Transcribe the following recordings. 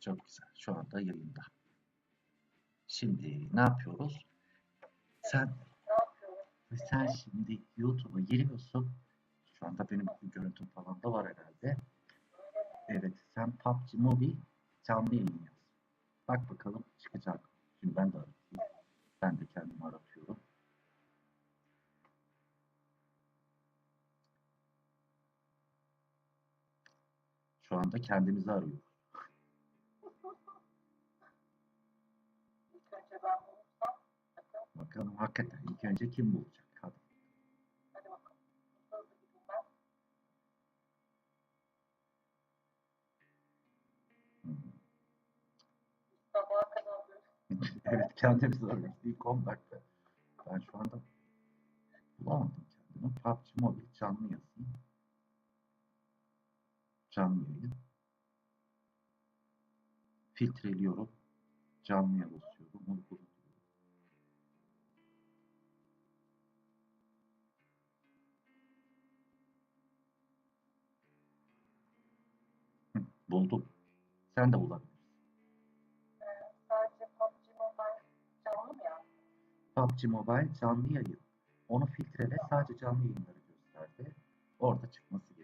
Çok güzel. Şu anda yayında. Şimdi ne yapıyoruz? Sen sen şimdi YouTube'a giriyorsun. Şu anda benim görüntüm falan da var herhalde. Evet, sen PUBG Mobile canlı yayın yaz. Bak bakalım çıkacak. Şimdi ben de aratayım. Ben de kendimi aratıyorum. Şu anda kendimizi arıyoruz. İlk önce ben bulursam. Bakın, Bakalım hakikaten ilk önce kim bulacak? Hadi. evet kendimizi arıyoruz. İlk 10 dakika. Ben şu anda bulamadım kendimi. PUBG Mobile canlı yazayım. Canlı yayın. Filtreliyorum. Canlıya basıyorum. Uygula Buldum. Sen de bulabilirsin. Sadece PUBG Mobile canlı mı ya? PUBG Mobile canlı yayın. Onu filtrele sadece canlı yayınları gösterdi. Orada çıkması gerekiyor.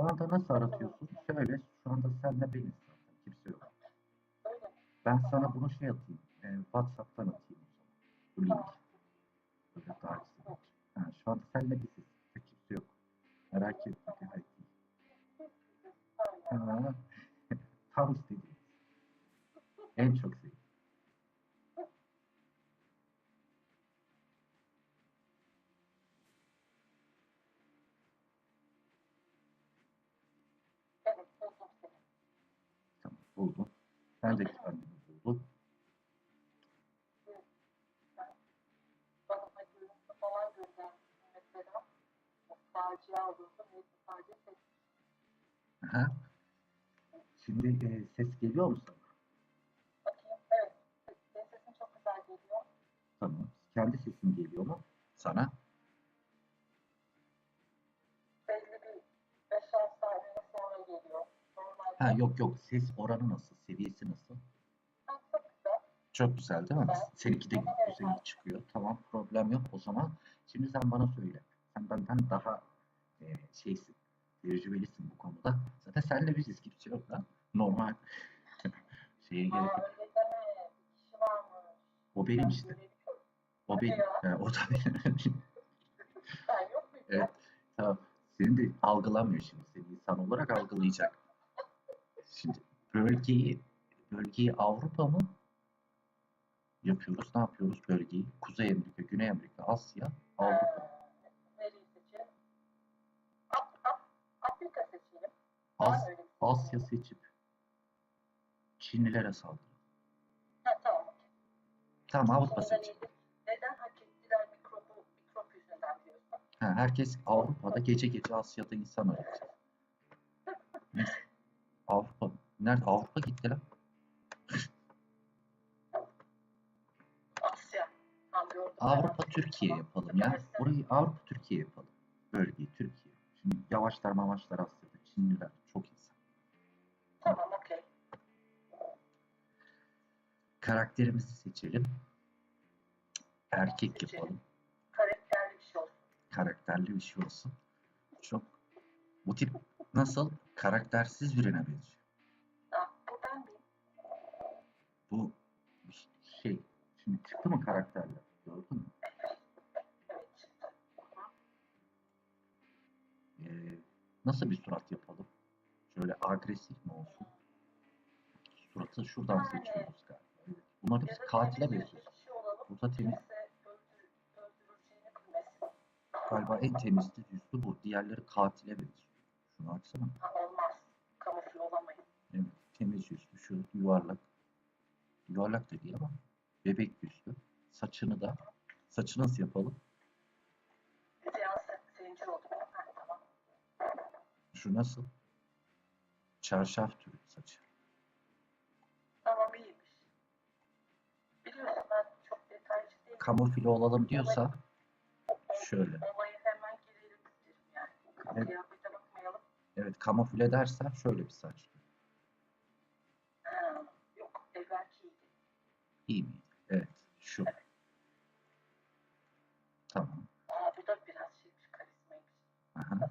Şu anda nasıl aratıyorsun? Şöyle, şu anda senle beniz zaten. Kimse yok. Ben sana bunu şey atayım. e, WhatsApp'tan atayım. Bu link. Böyle daha güzel. Ha, şu anda senle biziz. Kimse yok. Merak etme. Aynen. Ha, Tam istediğim. En çok sevdiğim. Evet, buldum seni. Tamam buldum. Ben de kendimi buldum. Bana da görüntü falan göndermişsin mesela. O facia olurdu. Neyse sadece ses. Aha. Şimdi e, ses geliyor mu sana? Bakayım. Evet. Senin sesin çok güzel geliyor. Tamam. Kendi sesin geliyor mu? Sana. Ha yok yok. Ses oranı nasıl? Seviyesi nasıl? Çok güzel. Değil mi? Güzel. Seninki de güzel çıkıyor. Tamam problem yok o zaman. Şimdi sen bana söyle. Sen benden daha e, şeysin. Tecrübelisin bu konuda. Zaten senle biziz. Kimse yok lan. Normal. Şeye gerek yok. O benim Ben işte. O benim. ya. Ha, o da benim. Evet. Tamam. Seni de algılamıyor şimdi. Seni insan olarak algılayacak. Şimdi bölgeyi bölgeyi Avrupa mı yapıyoruz? Ne yapıyoruz bölgeyi? Kuzey Amerika, Güney Amerika, Asya, Avrupa. As- Asya seçip Çinlilere saldırı. Tamam. Tamam Avrupa iyidir. Neden hak ettiler mikrobu, mikrop yüzünden diyorsun? Ha, herkes Avrupa'da gece gece Asya'da insan. Neyse. Nerede? Avrupa gitti lan. Avrupa Türkiye yapalım ya. Burayı Avrupa Türkiye yapalım. Bölgeyi Türkiye. Şimdi yavaşlar mamaşlar Asya'da. Çinliler çok insan. Tamam okey. Karakterimizi seçelim. Erkek Seçelim. yapalım. Karakterli bir şey olsun. Karakterli bir şey olsun. Çok bu tip nasıl karaktersiz birine benziyor. Bu şey. Şimdi çıktı mı karakterler? Gördün mü? Ee, nasıl bir surat yapalım? Şöyle agresif mi olsun? Suratı şuradan seçiyoruz galiba. Bunlar hepsi katile benziyor. şey. Burada temiz. Galiba en temiz yüzlü bu. Diğerleri katile benziyor. Şunu açsana. Ha, olmaz. Kamufle olamayız. Evet. Temiz yüzlü. Şu yuvarlak yuvarlak da değil ama bebek üstü. Saçını da saçı nasıl yapalım? Şu nasıl? Çarşaf türü saçı. Tamam iyiymiş. Biliyorsun ben çok detaycı değilim. Kamufle olalım diyorsa şöyle. Evet. Evet kamufle dersen şöyle bir saç. İyi miydi? Evet. Şu. Tamam. Aa bu da biraz şeymiş karizmaymış. Aha.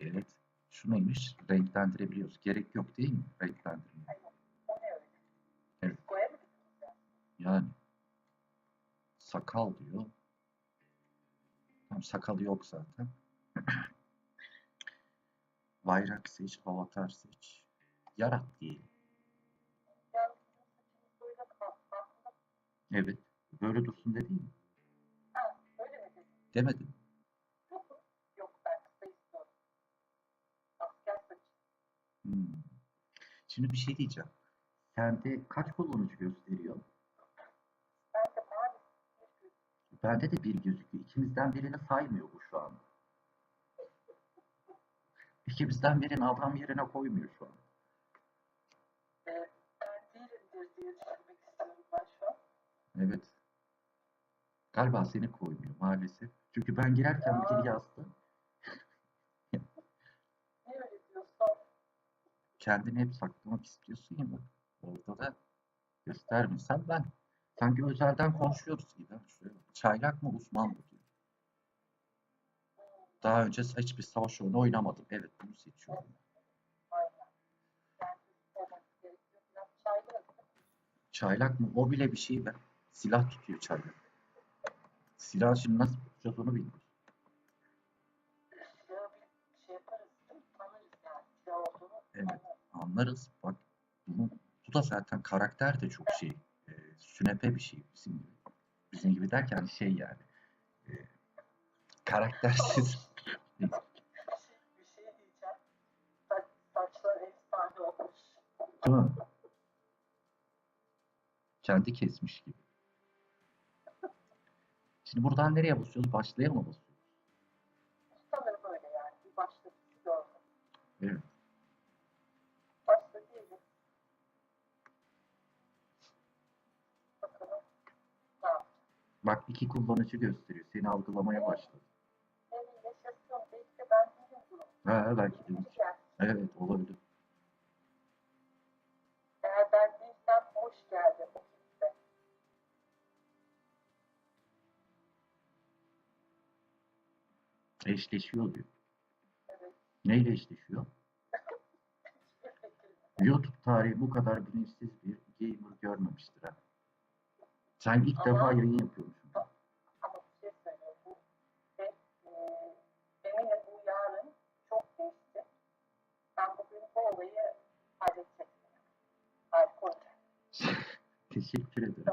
Evet. Şu neymiş? Renklendirebiliyoruz. Gerek yok değil mi? Renklendirme. Evet. Yani sakal diyor. Tam sakalı yok zaten. Bayrak seç, avatar seç. Yarat diyelim. Yani sizin saçınız böyle kalktı. Aslında Evet. Böyle dursun dedi mi? ha, öyle mi dedin? Demedim. Yok? Yok ben kısa istiyorum. Asker saçı. Hmm. Şimdi bir şey diyeceğim. Sende kaç kullanıcı gösteriyor? Ben de maalesef bir gün Bende de bir gözüküyor. İkimizden birini saymıyor bu şu an. İkimizden birini adam yerine koymuyor şu an. Evet. Galiba seni koymuyor maalesef. Çünkü ben girerken yazdı. Niye öyle diyorsan Kendini hep saklamak istiyorsun ya bak. Orada da göstermiyorsan ben. Sanki özelden konuşuyoruz gibi. Şöyle, çaylak mı uzman mı diyor. Daha önce hiçbir savaş oyunu oynamadım. Evet bunu seçiyorum. Çaylak mı? O bile bir şey be. Silah tutuyor çaylak. Silah şimdi nasıl tutacağız onu bilmiyorum. Evet. anlarız. Bak bunu, bu da zaten karakter de çok şey. E, sünepe bir şey bizim gibi. Bizim gibi derken şey yani. E, karaktersiz. Değil mi? Kendi kesmiş gibi. Şimdi buradan nereye basıyoruz? Başlaya mı basıyoruz? Sanırım öyle yani. Bir bir gördüm. Evet. Başta değilim. Bakalım. Bak iki kullanıcı gösteriyor. Seni algılamaya başladı. Benim yaşasın. Belki de ben değilim. Ha belki de. Evet olabilir. Eşleşiyor diyor. Neyle eşleşiyor? YouTube tarihi bu kadar bilinçsiz bir gamer görmemiştir ha. Sen ilk Ama- defa yayın yapıyormuşsun. Ama bir şey söylüyorum. Bu, ve, e, eminim bu yarın çok değişti. Ben bugün bu olayı halledecektim. Olacak. Teşekkür ederim.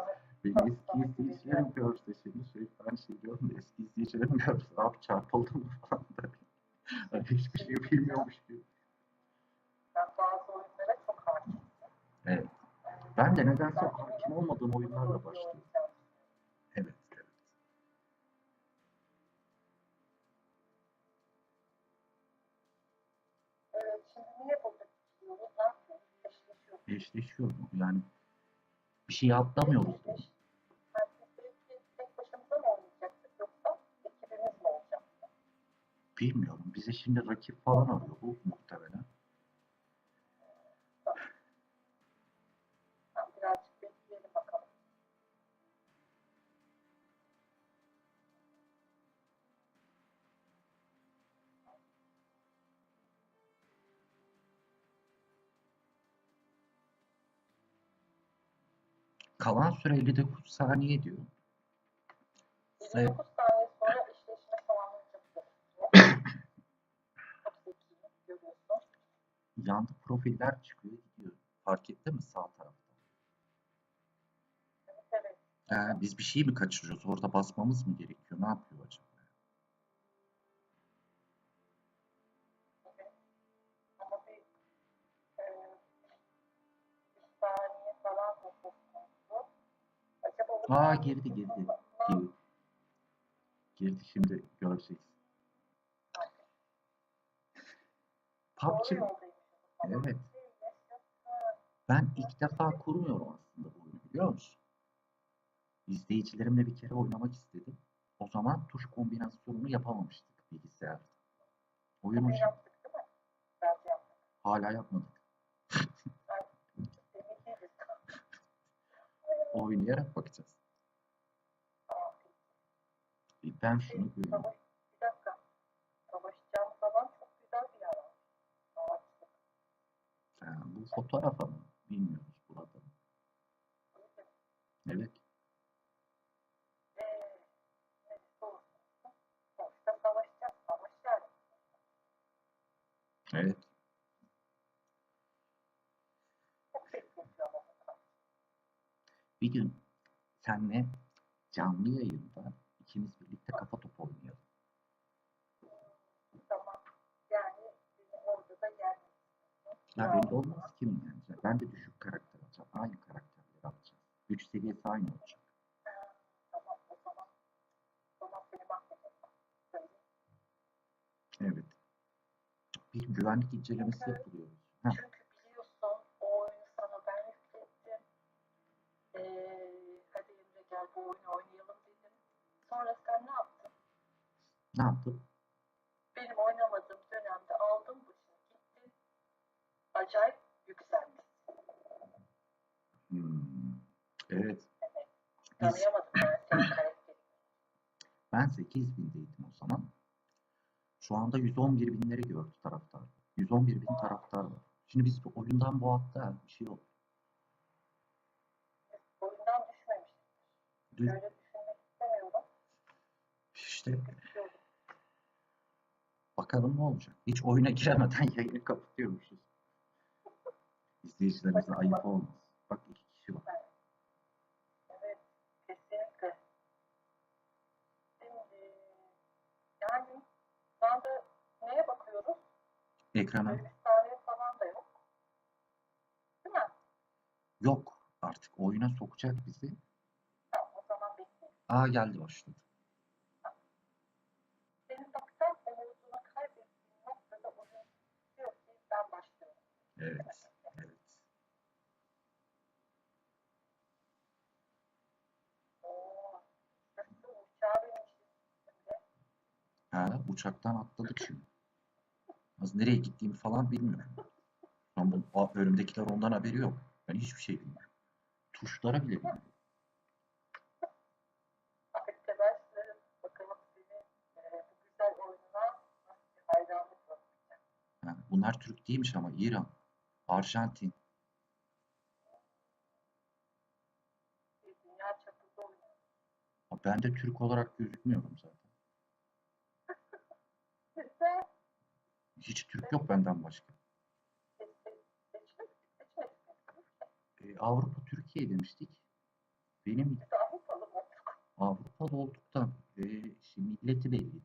Tamam, eski izleyicilerim görse seni sürekli aynı şey diyorum da eski izleyicilerim görse abi çarpıldım mı falan da. Hani hiçbir şey bilmiyormuş gibi. Ben bazı oyunlara çok hakimim. Evet. Ben de nedense hakim olmadığım oyunlarla başlıyorum. Evet, evet. Evet, şimdi niye burada. Eşleşiyor mu? Yani bir şey atlamıyoruz. da. Eşleş- Yani biz sürekli tek başımıza mı oynayacaktık yoksa ekibimiz mi olacak? Bize şimdi rakip falan arıyor bu muhtemelen. Kalan süre 59 saniye diyor. 29 saniye sonra eşleşme tamamlanacak gözüküyor. Çok zekiyim, görüyorsun. Yanda profiller çıkıyor gidiyor. Fark etti mi sağ tarafta? Evet. Ee, biz bir şey mi kaçırıyoruz? Orada basmamız mı gerekiyor? Ne yapıyor acaba? e, Aa girdi girdi. Girdi. Girdi şimdi. Doğru PUBG Evet. ben ilk defa kurmuyorum aslında bu oyunu biliyor musun? İzleyicilerimle bir kere oynamak istedim. O zaman tuş kombinasyonunu yapamamıştık bilgisayarda. Oyun hoş. yaptık değil mi? Bence yaptık. Hala yapmadık. Oynayarak bakacağız. Ben şunu görüyorum. Savaş, bir dakika. Savaşacağım falan çok güzel bir yer var. Ağaçlık. Ha, bu fotoğrafa mı? Bilmiyoruz burada. Evet. Yani. Evet. Bir gün senle canlı yayında ikimiz birlikte kafa topu Ya belli olmaz kimin yenecek. Ben de düşük karakter alacağım. Aynı karakterleri alacağım. Güç seviyesi aynı olacak. Evet. Bir güvenlik incelemesi yapılıyor. Ha, Çünkü biliyorsun o oyunu sana ben yüklettim. Ee, gel bu oyunu oynayalım dedim. Sonra sen ne yaptın? ne yaptım? Benim oynamadığım dönemde aldım bu işi gitti. Acayip yükseldi. Hmm. Evet. Biz, Tanıyamadım ben senin ben 8000'deydim o zaman. Şu anda 111 binleri gördü taraftar. 111 bin taraftar var. Şimdi biz bu oyundan bu hatta bir şey oldu. Oyundan düşmemiştim. Dün Öyle düşünmek istemiyorum. işte Düşüyorum. bakalım ne olacak. Hiç oyuna giremeden yayını kapatıyormuşuz. İzleyicilerimize ayıp olmaz. Bak iki kişi var. Evet, kesinlikle. Şimdi, yani şu anda neye bakıyoruz? Ekrana Böyle bir saniye falan da yok. Değil mi? yok. Artık oyuna sokacak bizi. Tamam, o zaman bekleyin. Aa geldi başladı. Senin baksan umudunu kaybettiğin noktada oyun diyor ki ben başlıyorum. Evet. Evet. Oo, nasıl uçağa binmişiz şimdi. Ha, uçaktan atladık şimdi. Az nereye gittiğimi falan bilmiyorum. Şu an bu önümdekiler ondan haberi yok. Ben hiçbir şey bilmiyorum. Tuşlara bile bilmiyorum. E. Ha, bunlar Türk değilmiş ama İran, Arjantin. Ben de Türk olarak gözükmüyorum zaten. Hiç Türk yok benden başka. seçmek, seçmek, seçmek E, Avrupa Türkiye demiştik. Benim Avrupalı mı olduk? Avrupalı olduktan e, işte milleti belli değil.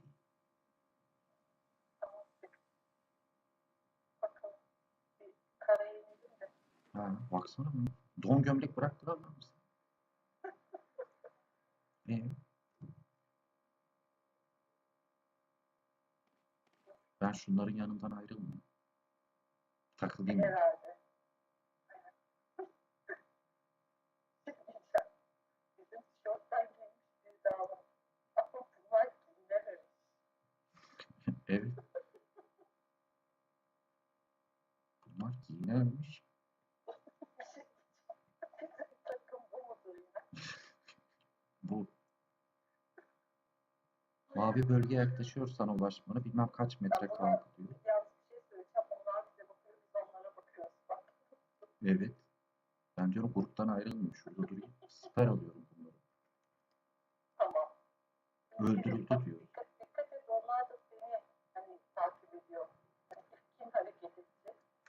Ha, baksana. Don gömlek bıraktılar lan bize. ben şunların yanından ayrılmayayım. Takılayım. Herhalde. Çıkmayacak. Bizim tişörtten giymiş bir dağılım. Ama bunlar giyinememiş. Evet. Bunlar giyinememiş. Bir şey Bizim takım bu mudur yine? Bu mavi bölgeye yaklaşıyor sana ulaşmanı bilmem kaç metre kaldı diyor. Bir. Evet. Ben diyorum gruptan ayrılmayayım. Şurada durayım. Siper alıyorum bunları. Tamam. Öldürüldü diyor.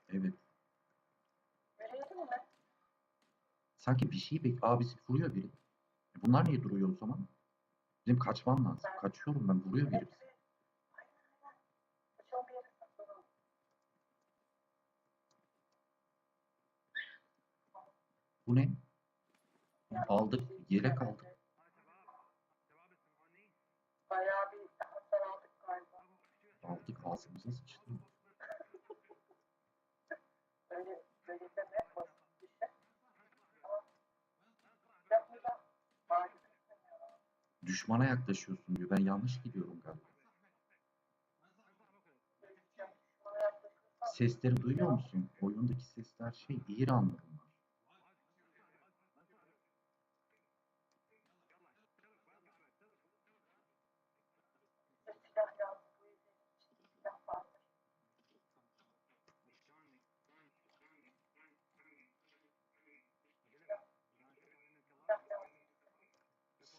Evet. Yürüyelim mi? Sanki bir şey bek... Aa bizi vuruyor biri. E bunlar niye duruyor o zaman? Benim kaçmam lazım. Kaçıyorum ben. Vuruyor biri yere. Bu ne? Aldık. Yelek aldık. Bayağı bir hasar aldık. Ağzımıza sıçtı. Öyle, öyle Düşmana yaklaşıyorsun diyor. Ben yanlış gidiyorum galiba. Sesleri duyuyor musun? Oyundaki sesler şey İranlı bunlar.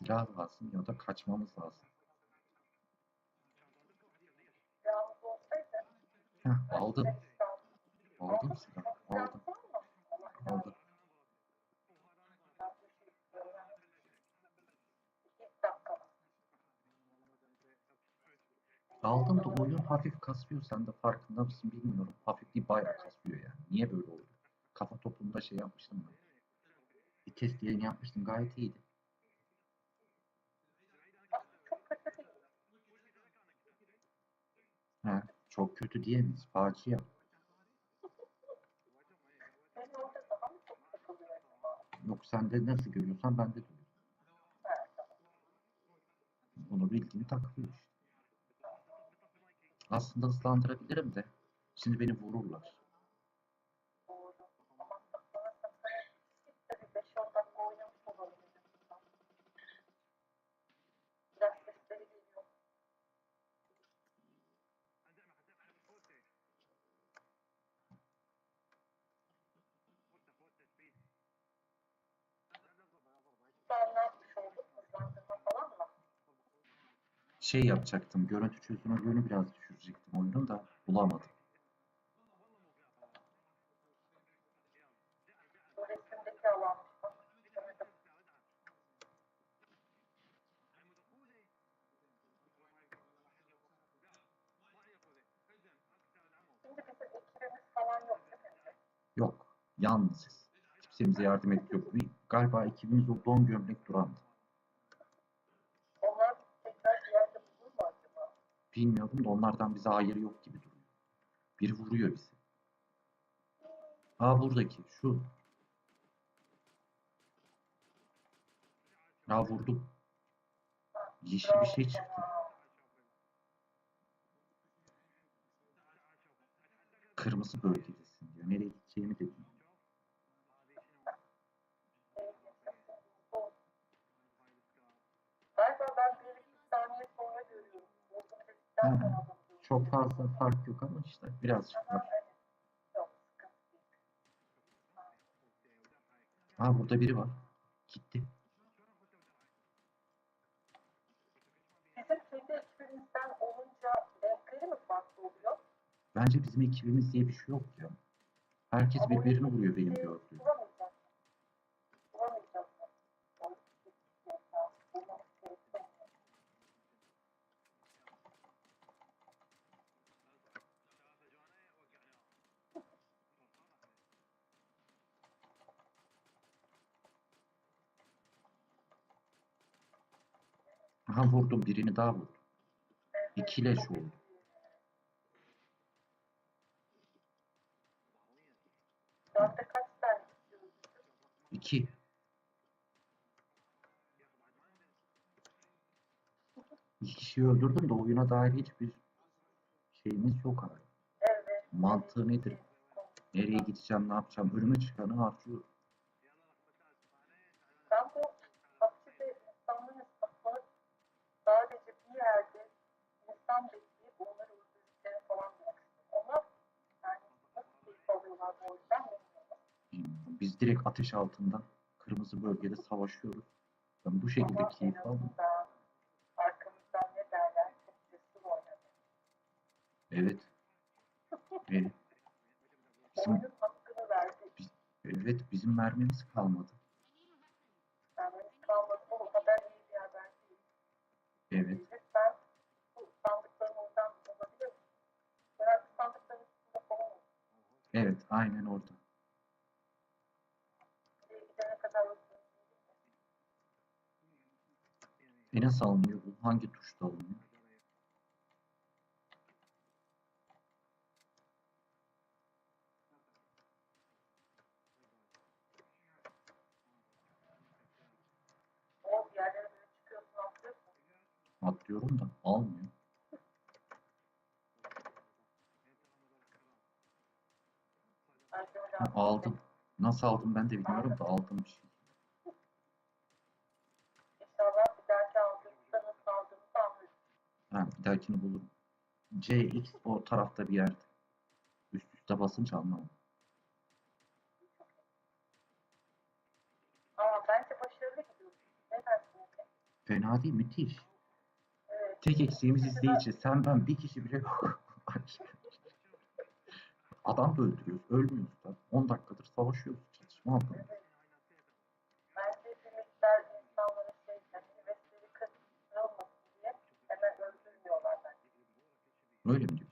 Silah lazım ya da kaçmamız lazım. Heh, aldım. aldım. Silah. Aldım. Aldım. yaklaşık, e, iki dakika. Aldım da oyun hafif kasıyor. Sen de farkında mısın bilmiyorum. Hafif değil bayağı kasıyor yani. Niye böyle oldu? Kafa topunda şey yapmıştım ben. Bir test yayını yapmıştım. Gayet iyiydi. Aslında çok kötü değil. He, çok kötü diyemeyiz. Facia. Yok sen de nasıl görüyorsan ben de görüyorum. Bunu bildiğini takılıyor işte. Aslında hızlandırabilirim de. Şimdi beni vururlar. Doğru. Ama bana sakın git de bir 5-10 dakika oynamış olalım. en azından. Biraz sesleri geliyor. Ben ne yapmış oldum? Hızlandırma falan mı? Şey yapacaktım. Görüntü çözünürlüğünü biraz düşürecektim oyunun da bulamadım. Yok. Yalnızız. Kimsemize yardım et yok. Bir, galiba ekibimiz o don gömlek durandı. Bilmiyorum da onlardan bize hayır yok gibi duruyor. Biri vuruyor bizi. Aa buradaki. Şu. Ya vurdum. Yeşil bir şey çıktı. Kırmızı bölgedesin diyor. Nereye gideceğimi de bilmiyorum. Galiba ben bir iki saniye sonra görüyorum. Çok fazla fark yok ama işte birazcık var. Aa burada biri var. Gitti. Bence bizim ekibimiz diye bir şey yok ya. Herkes birbirini vuruyor benim gördüğüm. Aha vurdum birini daha vurdum. İki leş istiyoruz? İki. İki kişiyi öldürdüm de oyuna dair hiçbir şeyimiz yok abi. Evet. Mantığı nedir? Nereye gideceğim, ne yapacağım? Önüme çıkanı harcıyorum. Ben bu hapside insanların saklanıp sadece bir yerde insan bekleyip onları öldürdüklerini falan demek istiyorum. Onlar yani nasıl bilmiyorum. Biz direkt ateş altında kırmızı bölgede savaşıyoruz. Ben bu şekilde Ama keyif aldım. arkamızdan ne derler çok. Evet. Evet. Bizim, verdi. evet bizim mermimiz kalmadı. Yani kalmadı o kadar iyi bir haber değil. Evet. Evet aynen orada. E nasıl alınıyor bu? Hangi tuşta alınıyor? Atlıyorum da almıyor. Bence Ha, aldım. Nasıl aldım ben de bilmiyorum da aldım bir şey. İnşallah bir dahaki aldığımızda nasıl aldığımızı anlarız. Ha, bir dahakini bulurum. CX o tarafta bir yerde. Üst üste basınca anlamadım. Ama bence başarılı gidiyoruz. Ne? Fena değil, müthiş. Evet. Tek eksiğimiz izleyici. Sen ben bir kişi bile yok. Adam da öldürüyoruz. Ölmüyoruz da. 10 dakikadır savaşıyoruz. Çatışma bence. Öyle mi diyorsun?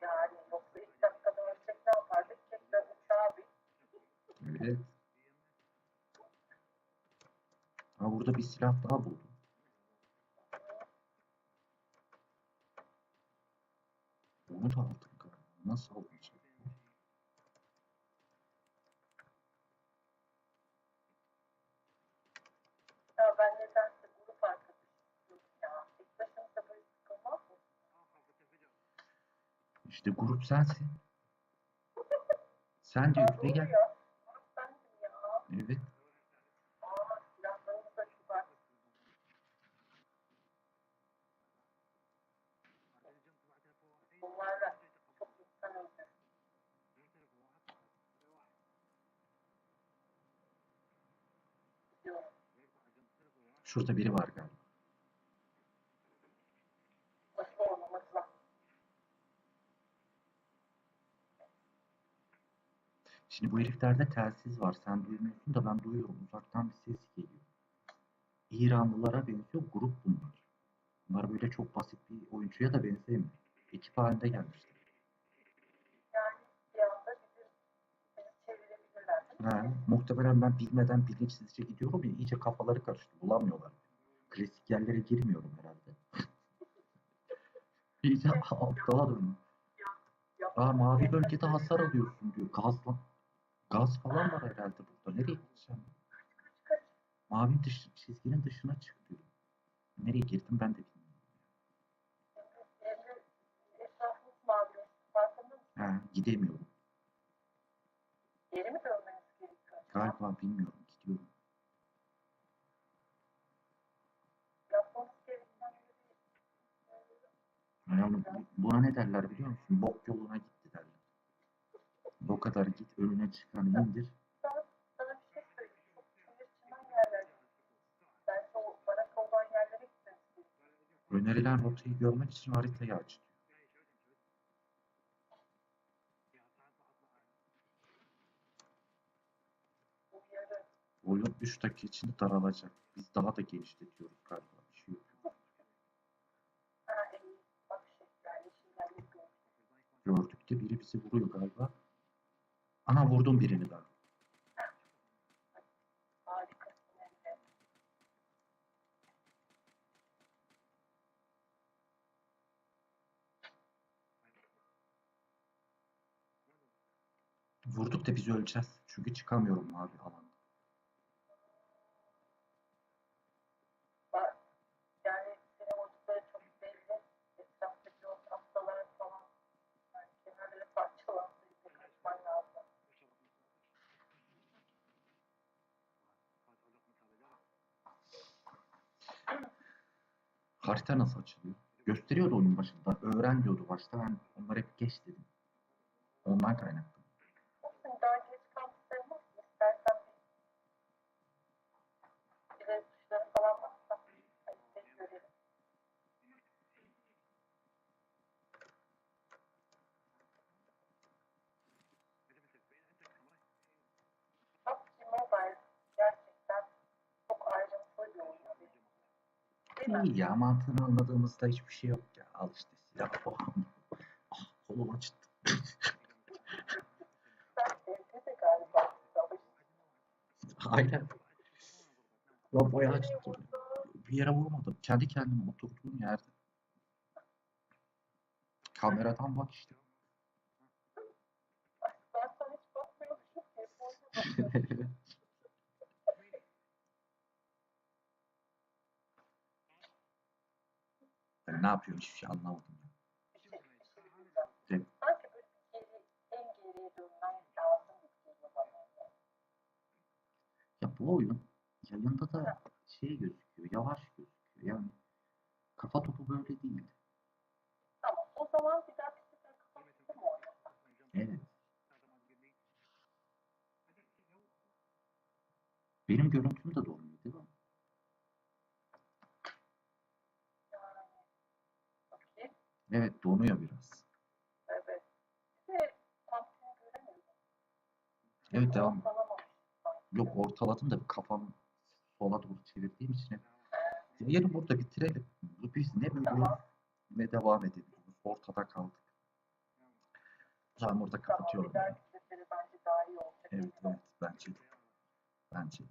Yani yoksa ilk dakikada ölsek ne yapardık? Tekrar uçağa bir Evet. Ha burada bir silah daha buldum. Onu da aldım. Nasıl? Ya ben nedense grup arkadaşıyım ya. Tek başımıza böyle sıkılmaz mı? İşte grup sensin. Sen de doğru gel. ya. Grup ya. Evet. Aa silahlarımız da kibar. Bunlarla çok insan öldü. Diyorum. Şurada biri var galiba. Şimdi bu heriflerde telsiz var. Sen duymuyorsun da ben duyuyorum. Uzaktan bir ses geliyor. İranlılara benziyor. Grup bunlar. Bunlar böyle çok basit bir oyuncuya da benzemiyor. Ekip halinde gelmişler. Ha, muhtemelen ben bilmeden bilinçsizce gidiyorum ya iyice kafaları karıştı. Bulamıyorlar. Klasik yerlere girmiyorum herhalde. iyice aptala döndüm. Aa mavi bölgede hasar alıyorsun diyor. Gazla. Gaz falan var herhalde burada. Nereye gideceğim? Mavi dış, çizginin dışına çık diyor. Nereye girdim ben de bilmiyorum. Ha, gidemiyorum. Geri mi gerekiyor? Galiba bilmiyorum. Gidiyorum. Yani bu- buna ne derler biliyor musun? Bok yoluna gitti derler. O kadar git önüne çıkanı indir. Önerilen rotayı görmek için haritayı aç. Bu yarı Oyun 3 dakika içinde daralacak. Biz daha da genişletiyoruz galiba. Bir şey yapıyoruz. Gördük de biri bizi vuruyor galiba. Ana vurdum birini Emre. Vurduk da biz öleceğiz. Çünkü çıkamıyorum mavi alanda. Bak, yani senin vurdukları çok belli. Etraftaki o tahtalar falan. Yani kenarları parçalansın. Kaçman lazım. Harita nasıl açılıyor? Gösteriyordu oyun diyordu başta. Ben onları hep geç dedim. Ondan kaynaklı. Olsun daha geç kalmış sayılmazsın. İstersen bir ileri tuşları falan baksak. Hani seni görelim. PUBG Mobile gerçekten çok ayrıntılı bir oyun. Değil mi? İyi ya mantığını anladığımızda hiçbir şey yok ya. Al işte silah o. Ah kolum acıttı. Aynen. Lan bayağı acıttı. Bir yere vurmadım. Kendi kendime oturduğum yerde. Kameradan bak işte. Ben sana hiç bakmıyormuşum ki. Boyuna bakıyorum. yapıyorsun hiçbir şey anlamadım. ya. Bir şey, bir şey diyeceğim. Evet. Sanki böyle bir geri, en geriye dönmen lazım gibi geliyor bana. Ya bu oyun yayında da şey gözüküyor, yavaş gözüküyor. Yani kafa topu böyle değil. Tamam. O zaman bir sefer kapattım mı oynasak? Evet. Benim görüntüm de donuyor değil mi? Yani. Bakayım. Evet donuyor biraz. Evet. De. Evet devam. Yok ortaladım da kafamı sola doğru çevirdiğim için. Yayını burada bitirelim. Bu Biz ne böyle Tamam. ne devam edebiliyoruz. Ortada kaldık. Tamam orada Tamam. kapatıyorum. Bir